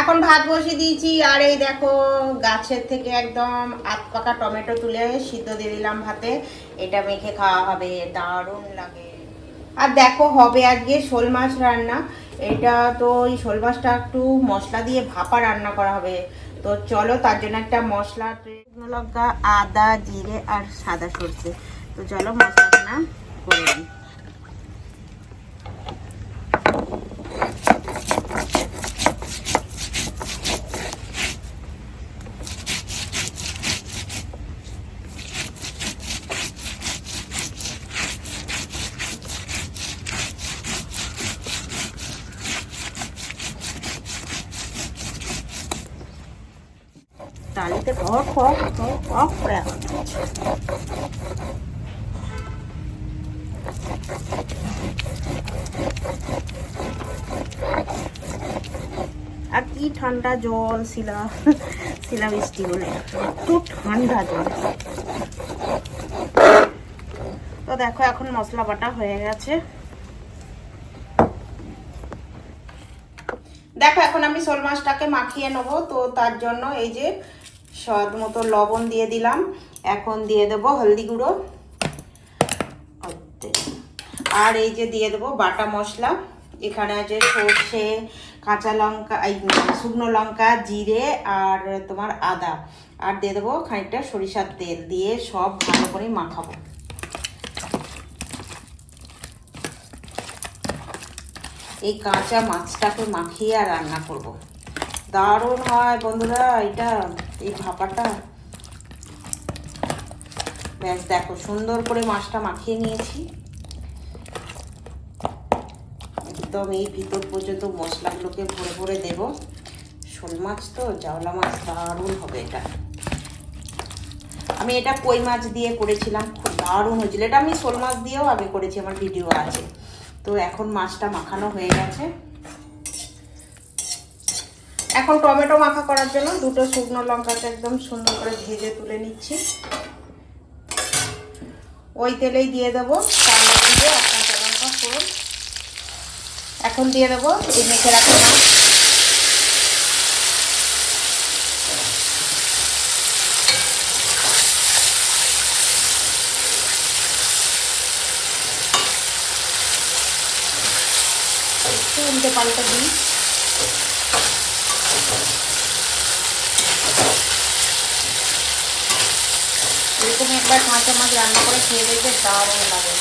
এখন ভাত বসিয়ে দিয়েছি, আর এই দেখো গাছের থেকে একদম আত পাকা টমেটো তুলে সিদ্ধ দিয়ে দিলাম ভাতে। এটা মেখে খাওয়া হবে, দারুণ লাগে। আর দেখো হবে আজকে শোল মাছ রান্না। এটা তো ওই শোল মাছটা একটু মশলা দিয়ে ভাপা রান্না করা হবে। তো চলো তার জন্য একটা মশলা লঙ্কা, আদা, জিরে আর সাদা সর্ষে। তো চলো মশলাটা করে দিই। তালিতে করে আওয়াজ হচ্ছে। আর কি ঠান্ডা জল, শিলা শিলা বৃষ্টি বলে এত ঠান্ডা জল। তো দেখো, এখন মশলা বাটা হয়ে গেছে। দেখো, এখন আমি শোল মাছটাকে মাখিয়ে নেব। তো তার জন্য এই যে স্বাদ মতো লবণ দিয়ে দিলাম। এখন দিয়ে দেবো হলদি গুঁড়ো। আর এই যে দিয়ে দেবো বাটা মশলা। এখানে আছে সর্ষে, কাঁচা লঙ্কা, এই শুকনো লঙ্কা, জিরে আর তোমার আদা। আর দিয়ে দেবো খানিকটা সরিষার তেল দিয়ে সব ভালো করে মাখাবো। এই কাঁচা মাছটাকে মাখিয়ে আর রান্না করব। দারুণ হয় বন্ধুরা, এটা। এই ভাপাটা। ব্যাস, দেখো, সুন্দর করে মাছটা মাখিয়ে নিয়েছি। একদম এই ভিতর পর্যন্ত মশলাগুলোকে ভরে ভরে দেব। শোল মাছ তো, জাওলা মাছ, দারুণ হবে এটা। আমি এটা কই মাছ দিয়ে করেছিলাম, খুব দারুণ হয়েছিল। এটা আমি শোল মাছ দিয়েও আগে করেছি, আমার ভিডিও আছে। তো এখন মাছটা মাখানো হয়ে গেছে। এখন টমেটো মাখা করার জন্য দুটো শুকনো লঙ্কাকে একদম সুন্দর করে ভেজে তুলে নিচ্ছি। ওই তেলেই দিয়ে দেবো এখন দিয়ে দেবো এই মেখে রাখা মাছ। উল্টে পাল্টে দিই। এরকম একবার কাঁচা মাছ রান্না করে খেয়ে দেখবে দারুণ লাগে।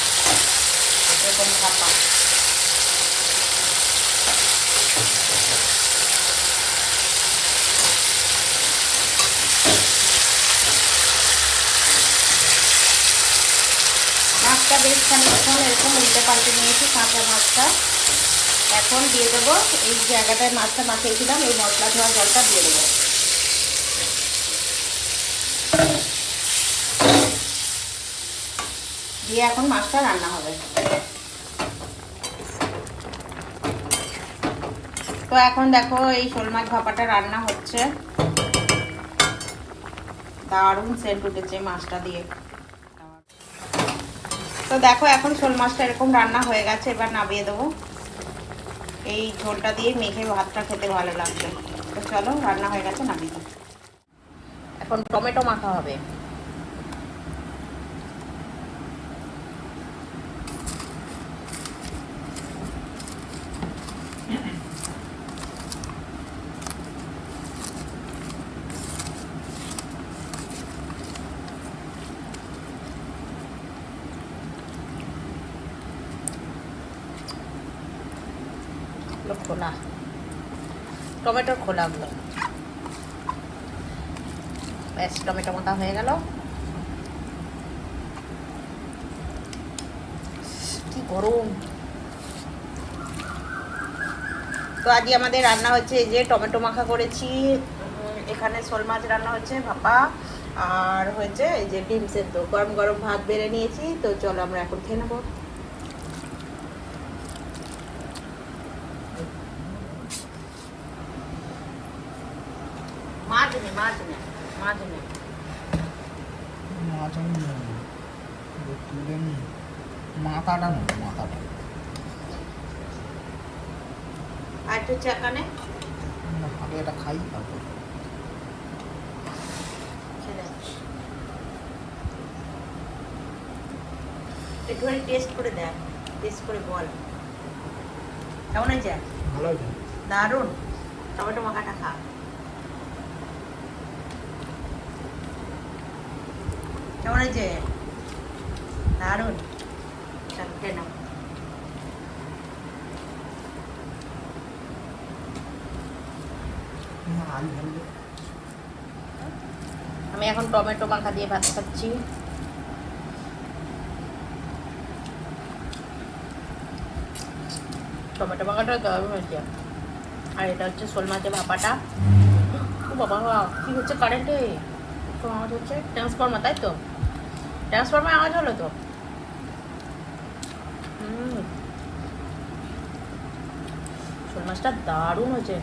এরকম ভাপা। মাছটা বেশ খানিকক্ষণ এরকম উল্টে পাল্টে নিয়েছি কাঁচা মাছটা। এখন দিয়ে দেবো এই জায়গাটায় মাছটা মাখিয়েছিলাম, এই মশলা ধোয়া জলটা দিয়ে দেবো। দিয়ে এখন মাছটা রান্না হবে। তো এখন দেখো এই শোল মাছ ভাপাটা রান্না হচ্ছে। দারুণ সেন্ট উঠেছে মাছটা দিয়ে। তো দেখো এখন শোল মাছটা এরকম রান্না হয়ে গেছে, এবার নামিয়ে দেবো। এই ঝোলটা দিয়ে মেখে ভাতটা খেতে ভালো লাগবে তো চলো, রান্না হয়ে গেছে, নামিয়ে এখন টমেটো মাখা হবে। খোলা। টমেটোর খোলাগুলো। ব্যাস, টমেটো মাথা হয়ে গেল। কি গরম। তো আজকে আমাদের রান্না হচ্ছে যে টমেটো মাখা করেছি। এখানে শোল মাছ রান্না হচ্ছে, ভাপা, আর হয়েছে এই যে ডিম সেদ্ধ। গরম গরম ভাত বেড়ে নিয়েছি, তো চলো আমরা এখন খেয়ে নেব। মাছ নে মাছ নে মাছ আমি তুলে নি মাথাটা নেব মাথাটা। আর একটু চাকা নে আগে এটা খাই তারপর। একটুখানি টেস্ট করে দেখ। টেস্ট করে বল। কেমন হয়েছে? ভালো দারুণ। টমেটো মাখাটা খা। কেমন হয়েছে? দারুণ। চল, খেয়ে না, আমি এখন টমেটো মাখা দিয়ে ভাত খাচ্ছি। টমেটো মাখাটা দারুণ হয়েছে। আর এটা হচ্ছে শোল মাছের ভাপাটা। ও বাবা কি হচ্ছে কারেন্টে তো আওয়াজ হচ্ছে ট্রান্সফর্মার তাই তো? ট্রান্সফর্মার আওয়াজ হলো তো? শোল মাছটা দারুণ হয়েছে।